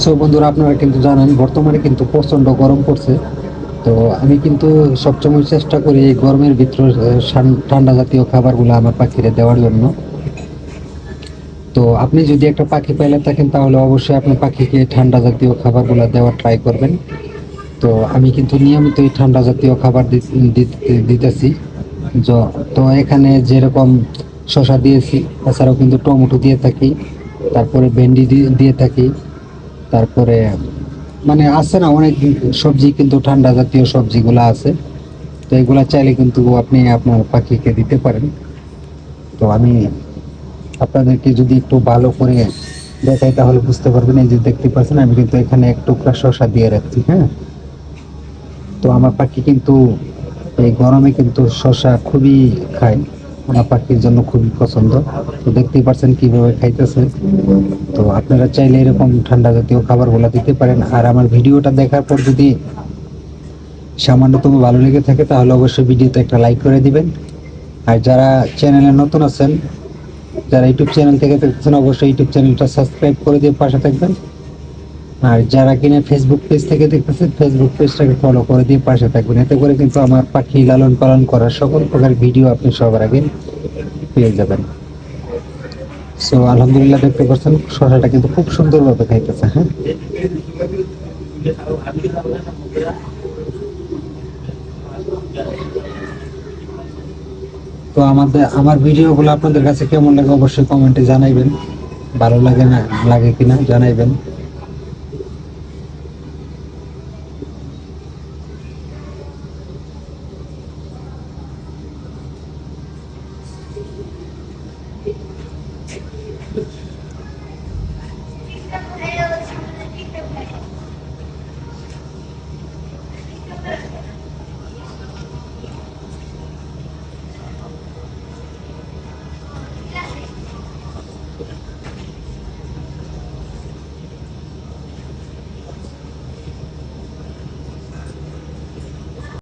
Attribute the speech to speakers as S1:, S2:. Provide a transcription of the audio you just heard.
S1: So বন্ধুরা, আপনারা কিন্তু জানেন, বর্তমানে কিন্তু প্রচণ্ড গরম পড়ছে। তো আমি কিন্তু সবসময় চেষ্টা করি এই গরমের ভিতরে ঠান্ডা জাতীয় খাবারগুলো আমার পাখিরে দেওয়ার জন্য। তো আপনি যদি একটা পাখি পাইলে থাকেন, তাহলে অবশ্যই আপনি পাখিকে ঠান্ডা জাতীয় খাবারগুলো দেওয়ার ট্রাই করবেন। তো আমি কিন্তু নিয়মিত এই ঠান্ডা জাতীয় খাবার দিতে- দিতেছি। তো এখানে যেরকম শশা দিয়েছি এছাড়াও কিন্তু টমেটো দিয়ে থাকি, তারপরে ভেন্ডি দিয়ে থাকি। তারপরে মানে আছে না অনেক সবজি কিন্তু ঠান্ডা জাতীয় সবজিগুলো আছে। তো এগুলা চাইলে কিন্তু আপনি আপনার পাখিকে দিতে পারেন। তো আমি আপনাদেরকে যদি একটু ভালো করে দেখাই তাহলে বুঝতে পারবেন। এই যে দেখতে পাচ্ছেন, আমি কিন্তু এখানে এক টুকরা শসা দিয়ে রাখছি হ্যাঁ? তো আমার পাখি কিন্তু এই গরমে কিন্তু শসা খুবই খায়। আমার পাখির জন্য খুবই পছন্দ। তো দেখতেই পারছেন কীভাবে খাইতেছে। তো আপনারা চাইলে এরকম ঠান্ডা জাতীয় খাবারগুলো দিতে পারেন। আর আমার ভিডিওটা দেখার পর যদি সামান্যতম ভালো লেগে থাকে, তাহলে অবশ্যই ভিডিওতে একটা লাইক করে দিবেন। আর যারা চ্যানেলে নতুন আছেন, যারা ইউটিউব চ্যানেল থেকে দেখতেছেন, অবশ্যই ইউটিউব চ্যানেলটা সাবস্ক্রাইব করে দিয়ে পাশে থাকবেন। আর যারা কিনা ফেসবুক পেজ থেকে দেখতেছেন ফেসবুক পেজটাকে ফলো করে দিয়ে পাশে থাকবেন। এতে করে কিন্তু আমার পাখি লালন পালন করার সকল প্রকার ভিডিও আপনি সবার আগে পেয়ে যাবেন। সো আলহামদুলিল্লাহ দেখতে পাচ্ছেন শসাটা কিন্তু খুব সুন্দরভাবে খাইতেছে হ্যাঁ? তো আমাদের, আমার ভিডিওগুলো আপনাদের কাছে কেমন লাগে অবশ্যই কমেন্টে জানাইবেন। ভালো লাগে না, লাগে কিনা জানাইবেন।